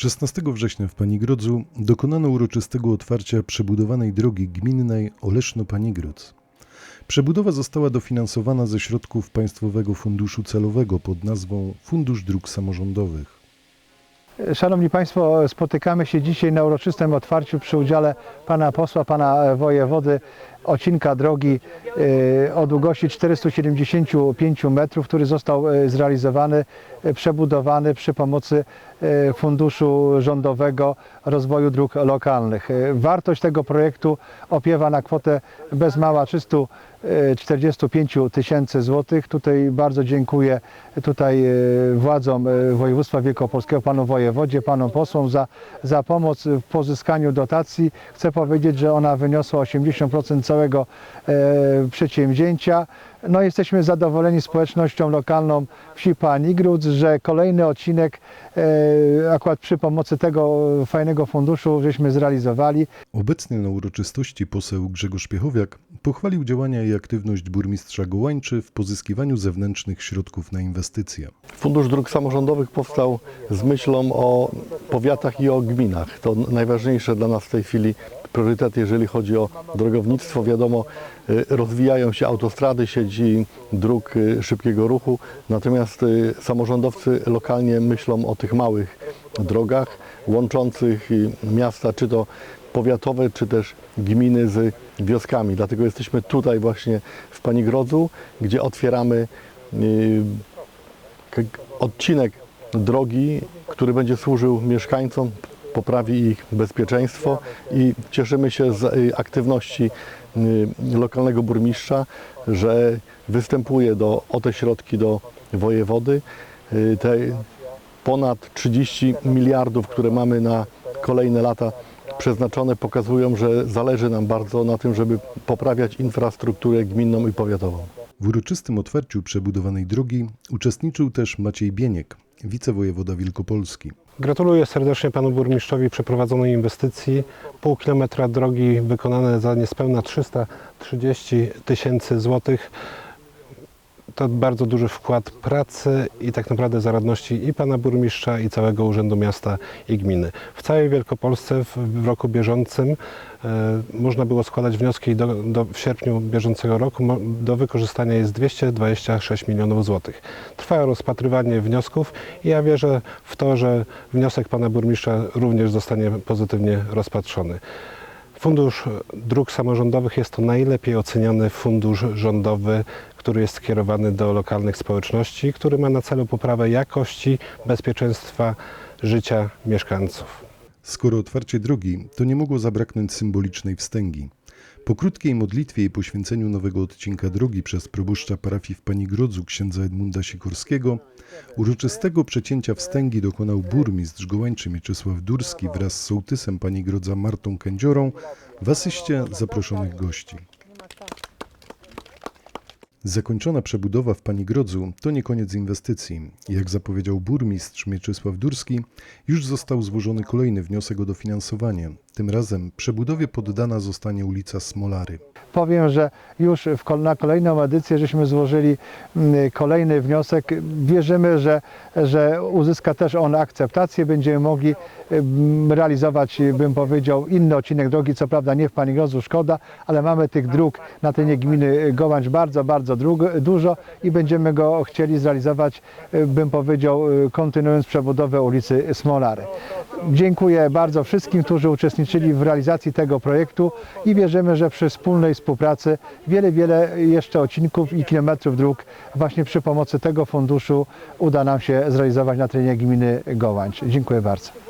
16 września w Panigrodzu dokonano uroczystego otwarcia przebudowanej drogi gminnej Oleszno-Panigrodz. Przebudowa została dofinansowana ze środków Państwowego Funduszu Celowego pod nazwą Fundusz Dróg Samorządowych. Szanowni Państwo, spotykamy się dzisiaj na uroczystym otwarciu przy udziale Pana Posła, Pana Wojewody odcinka drogi e, o długości 475 metrów, który został e, zrealizowany, e, przebudowany przy pomocy Funduszu Rządowego Rozwoju Dróg Lokalnych. Wartość tego projektu opiewa na kwotę bez mała 345 tysięcy złotych. Tutaj bardzo dziękuję tutaj władzom województwa wielkopolskiego, panu wojewodzie, panom posłom za, za pomoc w pozyskaniu dotacji. Chcę powiedzieć, że ona wyniosła 80% całego e, przedsięwzięcia. No jesteśmy zadowoleni społecznością lokalną wsi Panigród, że kolejny odcinek e, akurat przy pomocy tego fajnego funduszu żeśmy zrealizowali. Obecnie na uroczystości poseł Grzegorz Piechowiak pochwalił działania i aktywność burmistrza Gołańczy w pozyskiwaniu zewnętrznych środków na inwestycje. Fundusz Dróg Samorządowych powstał z myślą o powiatach i o gminach. To najważniejsze dla nas w tej chwili priorytet, jeżeli chodzi o drogownictwo. Wiadomo, y, rozwijają się autostrady, sieci dróg y, szybkiego ruchu, natomiast y, samorządowcy lokalnie myślą o tych małych drogach łączących miasta, czy to powiatowe, czy też gminy z wioskami. Dlatego jesteśmy tutaj właśnie w Panigrodzu, gdzie otwieramy odcinek drogi, który będzie służył mieszkańcom, poprawi ich bezpieczeństwo i cieszymy się z y, aktywności y, lokalnego burmistrza, że występuje do, o te środki do wojewody. Y, Te ponad 30 miliardów, które mamy na kolejne lata przeznaczone, pokazują, że zależy nam bardzo na tym, żeby poprawiać infrastrukturę gminną i powiatową. W uroczystym otwarciu przebudowanej drogi uczestniczył też Maciej Bieniek, wicewojewoda Wielkopolski. Gratuluję serdecznie panu burmistrzowi przeprowadzonej inwestycji. Pół kilometra drogi wykonane za niespełna 330 tysięcy złotych. To bardzo duży wkład pracy i tak naprawdę zaradności i pana burmistrza, i całego Urzędu Miasta i Gminy. W całej Wielkopolsce w, roku bieżącym e, można było składać wnioski do, do, w sierpniu bieżącego roku. Do wykorzystania jest 226 milionów złotych. Trwa rozpatrywanie wniosków i ja wierzę w to, że wniosek pana burmistrza również zostanie pozytywnie rozpatrzony. Fundusz Dróg Samorządowych jest to najlepiej oceniany fundusz rządowy, który jest skierowany do lokalnych społeczności, który ma na celu poprawę jakości, bezpieczeństwa życia mieszkańców. Skoro otwarcie drogi, to nie mogło zabraknąć symbolicznej wstęgi. Po krótkiej modlitwie i poświęceniu nowego odcinka drogi przez proboszcza parafii w Panigrodzu księdza Edmunda Sikorskiego, uroczystego przecięcia wstęgi dokonał burmistrz Gołańczy Mieczysław Durski wraz z sołtysem Panigrodza Martą Kędziorą w asyście zaproszonych gości. Zakończona przebudowa w Panigrodzu to nie koniec inwestycji. Jak zapowiedział burmistrz Mieczysław Durski, już został złożony kolejny wniosek o dofinansowanie. Tym razem przebudowie poddana zostanie ulica Smolary. Powiem, że już w, na kolejną edycję żeśmy złożyli mm, kolejny wniosek. Wierzymy, że, że uzyska też on akceptację. Będziemy mogli mm, realizować, bym powiedział, inny odcinek drogi. Co prawda nie w Panigrodzu, szkoda, ale mamy tych dróg na terenie gminy Gołańcz bardzo, bardzo dużo i będziemy go chcieli zrealizować, y, bym powiedział, y, kontynuując przebudowę ulicy Smolary. Dziękuję bardzo wszystkim, którzy uczestniczyli w realizacji tego projektu i wierzymy, że przy wspólnej współpracy wiele, wiele jeszcze odcinków i kilometrów dróg właśnie przy pomocy tego funduszu uda nam się zrealizować na terenie gminy Gołańcz. Dziękuję bardzo.